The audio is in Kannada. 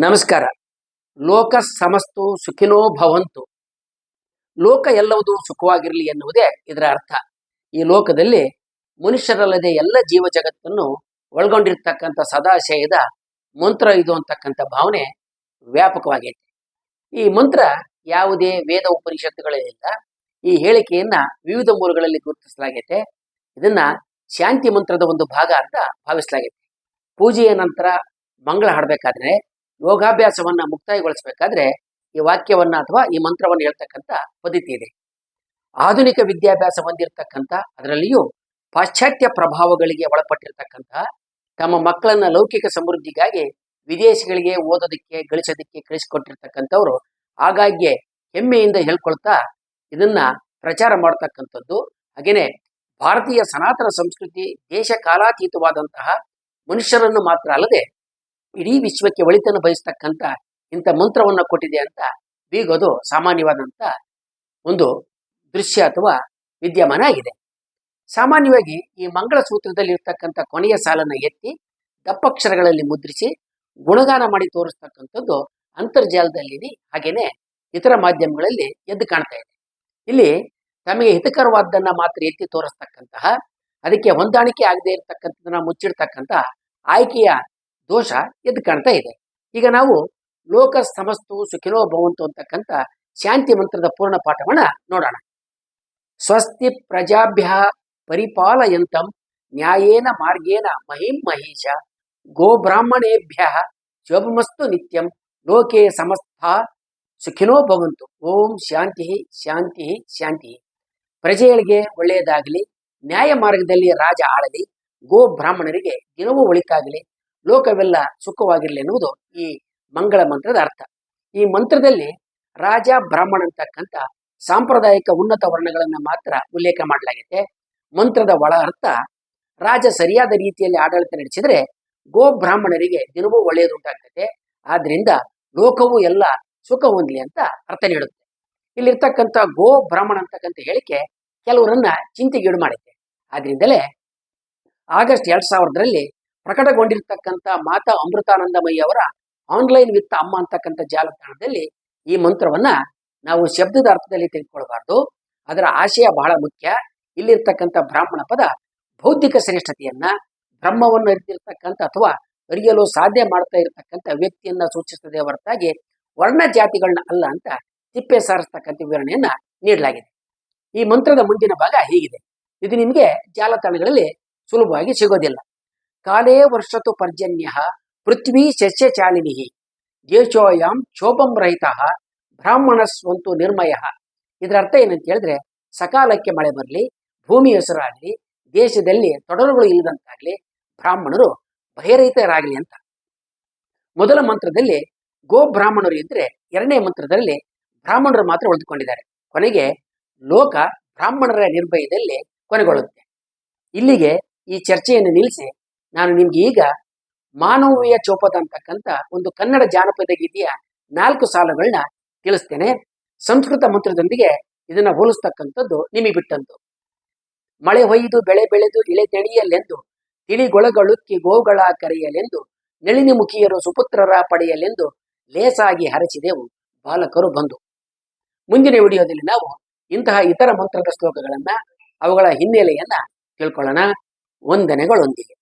ನಮಸ್ಕಾರ. ಲೋಕ ಸಮಸ್ತು ಸುಖಿನೋ ಭವಂತು. ಲೋಕ ಎಲ್ಲವುದು ಸುಖವಾಗಿರಲಿ ಎನ್ನುವುದೇ ಇದರ ಅರ್ಥ. ಈ ಲೋಕದಲ್ಲಿ ಮನುಷ್ಯರಲ್ಲದೆ ಎಲ್ಲ ಜೀವ ಜಗತ್ತನ್ನು ಒಳಗೊಂಡಿರ್ತಕ್ಕಂಥ ಸದಾಶಯದ ಮಂತ್ರ ಇದು ಅಂತಕ್ಕಂಥ ಭಾವನೆ ವ್ಯಾಪಕವಾಗೈತೆ. ಈ ಮಂತ್ರ ಯಾವುದೇ ವೇದ ಉಪನಿಷತ್ತುಗಳಿಲ್ಲ ಈ ಹೇಳಿಕೆಯನ್ನ ವಿವಿಧ ಮೂಲಗಳಲ್ಲಿ ಗುರುತಿಸಲಾಗೈತೆ. ಇದನ್ನ ಶಾಂತಿ ಮಂತ್ರದ ಒಂದು ಭಾಗ ಅಂತ ಭಾವಿಸಲಾಗೈತೆ. ಪೂಜೆಯ ನಂತರ ಮಂಗಳ ಹಾಡಬೇಕಾದ್ರೆ ಯೋಗಾಭ್ಯಾಸವನ್ನ ಮುಕ್ತಾಯಗೊಳಿಸಬೇಕಾದ್ರೆ ಈ ವಾಕ್ಯವನ್ನ ಅಥವಾ ಈ ಮಂತ್ರವನ್ನು ಹೇಳ್ತಕ್ಕಂಥ ಪದ್ಧತಿ ಇದೆ. ಆಧುನಿಕ ವಿದ್ಯಾಭ್ಯಾಸ ಹೊಂದಿರತಕ್ಕಂಥ ಅದರಲ್ಲಿಯೂ ಪಾಶ್ಚಾತ್ಯ ಪ್ರಭಾವಗಳಿಗೆ ಒಳಪಟ್ಟಿರ್ತಕ್ಕಂತಹ ತಮ್ಮ ಮಕ್ಕಳನ್ನ ಲೌಕಿಕ ಸಮೃದ್ಧಿಗಾಗಿ ವಿದೇಶಗಳಿಗೆ ಓದೋದಕ್ಕೆ, ಗಳಿಸೋದಕ್ಕೆ ಕಳಿಸಿಕೊಟ್ಟಿರ್ತಕ್ಕಂಥವ್ರು ಆಗಾಗ್ಗೆ ಹೆಮ್ಮೆಯಿಂದ ಹೇಳ್ಕೊಳ್ತಾ ಇದನ್ನ ಪ್ರಚಾರ ಮಾಡ್ತಕ್ಕಂಥದ್ದು. ಹಾಗೇನೆ ಭಾರತೀಯ ಸನಾತನ ಸಂಸ್ಕೃತಿ ದೇಶ ಕಾಲಾತೀತವಾದಂತಹ ಮನುಷ್ಯರನ್ನು ಮಾತ್ರ ಅಲ್ಲದೆ ಇಡೀ ವಿಶ್ವಕ್ಕೆ ಒಳಿತನ್ನು ಬಯಸ್ತಕ್ಕಂಥ ಇಂಥ ಮಂತ್ರವನ್ನ ಕೊಟ್ಟಿದೆ ಅಂತ ಬೀಗೋದು ಸಾಮಾನ್ಯವಾದಂಥ ಒಂದು ದೃಶ್ಯ ಅಥವಾ ವಿದ್ಯಮಾನ ಆಗಿದೆ. ಸಾಮಾನ್ಯವಾಗಿ ಈ ಮಂಗಳ ಸೂತ್ರದಲ್ಲಿ ಇರ್ತಕ್ಕಂಥ ಕೊನೆಯ ಸಾಲನ್ನು ಎತ್ತಿ ದಪ್ಪಕ್ಷರಗಳಲ್ಲಿ ಮುದ್ರಿಸಿ ಗುಣಗಾನ ಮಾಡಿ ತೋರಿಸ್ತಕ್ಕಂಥದ್ದು ಅಂತರ್ಜಾಲದಲ್ಲಿ ಹಾಗೇನೆ ಇತರ ಮಾಧ್ಯಮಗಳಲ್ಲಿ ಎದ್ದು ಕಾಣ್ತಾ ಇದೆ. ಇಲ್ಲಿ ತಮಗೆ ಹಿತಕರವಾದ್ದನ್ನ ಮಾತ್ರ ಎತ್ತಿ ತೋರಿಸ್ತಕ್ಕಂತಹ, ಅದಕ್ಕೆ ಹೊಂದಾಣಿಕೆ ಆಗದೆ ಇರತಕ್ಕಂಥದನ್ನ ಮುಚ್ಚಿಡ್ತಕ್ಕಂಥ ಆಯ್ಕೆಯ ದೋಷ ಎದ್ದು ಕಾಣ್ತಾ ಇದೆ. ಈಗ ನಾವು ಲೋಕ ಸಮಸ್ತು ಸುಖಿನೋ ಭವಂತು ಅಂತಕ್ಕಂಥ ಶಾಂತಿ ಮಂತ್ರದ ಪೂರ್ಣ ಪಾಠವನ್ನ ನೋಡೋಣ. ಸ್ವಸ್ತಿ ಪ್ರಜಾಭ್ಯ ಪರಿಪಾಲಯಂತಂ ನ್ಯಾಯೇನ ಮಾರ್ಗೇನ ಮಹಿಂ ಮಹೇಶ ಗೋಬ್ರಾಹ್ಮಣೇಭ್ಯ ಶೋಭಮಸ್ತು ನಿತ್ಯಂ ಲೋಕೆ ಸಮಸ್ತ ಸುಖಿನೋ ಭವಂತು. ಓಂ ಶಾಂತಿ ಶಾಂತಿ ಶಾಂತಿ. ಪ್ರಜೆಗಳಿಗೆ ಒಳ್ಳೆಯದಾಗಲಿ, ನ್ಯಾಯ ಮಾರ್ಗದಲ್ಲಿ ರಾಜ ಆಳಲಿ, ಗೋ ಬ್ರಾಹ್ಮಣರಿಗೆ ದಿನವೂ ಒಳಿತಾಗಲಿ ಲೋಕವೆಲ್ಲ ಸುಖವಾಗಿರಲಿ ಎನ್ನುವುದು ಈ ಮಂಗಳ ಮಂತ್ರದ ಅರ್ಥ. ಈ ಮಂತ್ರದಲ್ಲಿ ರಾಜ, ಬ್ರಾಹ್ಮಣ ಅಂತಕ್ಕಂಥ ಸಾಂಪ್ರದಾಯಿಕ ಉನ್ನತ ವರ್ಣಗಳನ್ನ ಮಾತ್ರ ಉಲ್ಲೇಖ ಮಾಡಲಾಗಿದೆ ಮಂತ್ರದ ಒಳ ಅರ್ಥ, ರಾಜ ಸರಿಯಾದ ರೀತಿಯಲ್ಲಿ ಆಡಳಿತ ನಡೆಸಿದ್ರೆ ಗೋ ಬ್ರಾಹ್ಮಣರಿಗೆ ದಿನವೂ ಒಳ್ಳೆಯದುಂಟಾಗ್ತದೆ ಆದ್ರಿಂದ ಲೋಕವು ಎಲ್ಲ ಸುಖ ಹೊಂದಲಿ ಅಂತ ಅರ್ಥ ನೀಡುತ್ತೆ. ಇಲ್ಲಿರ್ತಕ್ಕಂಥ ಗೋ ಬ್ರಾಹ್ಮಣ ಅಂತಕ್ಕಂಥ ಹೇಳಿಕೆ ಕೆಲವರನ್ನ ಚಿಂತೆಗೀಡು ಮಾಡುತ್ತೆ ಆದ್ರಿಂದಲೇ ಆಗಸ್ಟ್ ಎರಡ್ ಸಾವಿರದಲ್ಲಿ ಪ್ರಕಟಗೊಂಡಿರ್ತಕ್ಕಂಥ ಮಾತಾ ಅಮೃತಾನಂದಮಯ್ಯ ಅವರ ಆನ್ಲೈನ್ ವಿತ್ತ ಅಮ್ಮ ಅಂತಕ್ಕಂಥ ಜಾಲತಾಣದಲ್ಲಿ ಈ ಮಂತ್ರವನ್ನ ನಾವು ಶಬ್ದದ ಅರ್ಥದಲ್ಲಿ ತಿಳ್ಕೊಳ್ಬಾರ್ದು ಅದರ ಆಶಯ ಬಹಳ ಮುಖ್ಯ. ಇಲ್ಲಿರ್ತಕ್ಕಂಥ ಬ್ರಾಹ್ಮಣ ಪದ ಬೌದ್ಧಿಕ ಶ್ರೇಷ್ಠತೆಯನ್ನ, ಬ್ರಹ್ಮವನ್ನು ಅರಿತಿರ್ತಕ್ಕಂಥ ಅಥವಾ ಅರಿಯಲು ಸಾಧ್ಯ ಮಾಡ್ತಾ ಇರತಕ್ಕಂಥ ವ್ಯಕ್ತಿಯನ್ನ ಸೂಚಿಸುತ್ತದೆ ಹೊರತಾಗಿ ವರ್ಣ ಜಾತಿಗಳನ್ನ ಅಲ್ಲ ಅಂತ ತಿಪ್ಪೆ ಸಾರಿಸ್ತಕ್ಕಂಥ ವಿವರಣೆಯನ್ನ ನೀಡಲಾಗಿದೆ. ಈ ಮಂತ್ರದ ಮುಂದಿನ ಭಾಗ ಹೀಗಿದೆ. ಇದು ನಿಮಗೆ ಜಾಲತಾಣಗಳಲ್ಲಿ ಸುಲಭವಾಗಿ ಸಿಗೋದಿಲ್ಲ. ಕಾಲೇ ವರ್ಷತು ಪರ್ಜನ್ಯ ಪೃಥ್ವಿ ಸಸ್ಯಚಾಲಿನಿ ದೇಶೋಯಂ ಕ್ಷೋಭಂ ರಹಿತ ಬ್ರಾಹ್ಮಣಸ್ವಂತು ನಿರ್ಮಯ ಇದರ ಅರ್ಥ ಏನಂತ ಹೇಳಿದ್ರೆ, ಸಕಾಲಕ್ಕೆ ಮಳೆ ಬರಲಿ ಭೂಮಿ ಹೆಸರಾಗಲಿ, ದೇಶದಲ್ಲಿ ತೊಡರುಗಳು ಇಲ್ಲದಂತಾಗ್ಲಿ, ಬ್ರಾಹ್ಮಣರು ಭಯರಹಿತರಾಗಲಿ ಅಂತ. ಮೊದಲ ಮಂತ್ರದಲ್ಲಿ ಗೋ ಬ್ರಾಹ್ಮಣರು ಇದ್ರೆ ಎರಡನೇ ಮಂತ್ರದಲ್ಲಿ ಬ್ರಾಹ್ಮಣರು ಮಾತ್ರ ಉಳಿದುಕೊಂಡಿದ್ದಾರೆ. ಕೊನೆಗೆ ಲೋಕ ಬ್ರಾಹ್ಮಣರ ನಿರ್ಭಯದಲ್ಲಿ ಕೊನೆಗೊಳ್ಳುತ್ತೆ. ಇಲ್ಲಿಗೆ ಈ ಚರ್ಚೆಯನ್ನು ನಿಲ್ಲಿಸಿ ನಾನು ನಿಮ್ಗೆ ಈಗ ಮಾನವೀಯ ಚೌಪದ ಅಂತಕ್ಕಂಥ ಒಂದು ಕನ್ನಡ ಜಾನಪದ ಗೀತೆಯ ನಾಲ್ಕು ಸಾಲುಗಳನ್ನ ತಿಳಿಸ್ತೇನೆ ಸಂಸ್ಕೃತ ಮಂತ್ರದೊಂದಿಗೆ ಇದನ್ನ ಹೋಲಿಸ್ತಕ್ಕಂಥದ್ದು ನಿಮಗೆ ಬಿಟ್ಟಂತು. ಮಳೆ ಹೊಯ್ದು, ಬೆಳೆ ಬೆಳೆದು, ಇಳೆ ತೆಣಿಯಲೆಂದು, ತಿಳಿಗೊಳಗಳುಕ್ಕಿ ಗೋಗಳ ಕರೆಯಲೆಂದು, ನಳಿನಿ ಮುಖಿಯರು ಸುಪುತ್ರರ ಪಡೆಯಲೆಂದು ಲೇಸಾಗಿ ಹರಚಿದೆವು ಬಾಲಕರು ಬಂದು. ಮುಂದಿನ ವಿಡಿಯೋದಲ್ಲಿ ನಾವು ಇಂತಹ ಇತರ ಮಂತ್ರದ ಶ್ಲೋಕಗಳನ್ನ ಅವುಗಳ ಹಿನ್ನೆಲೆಯನ್ನ ತಿಳ್ಕೊಳ್ಳೋಣ. ವಂದನೆಗಳೊಂದಿಗೆ.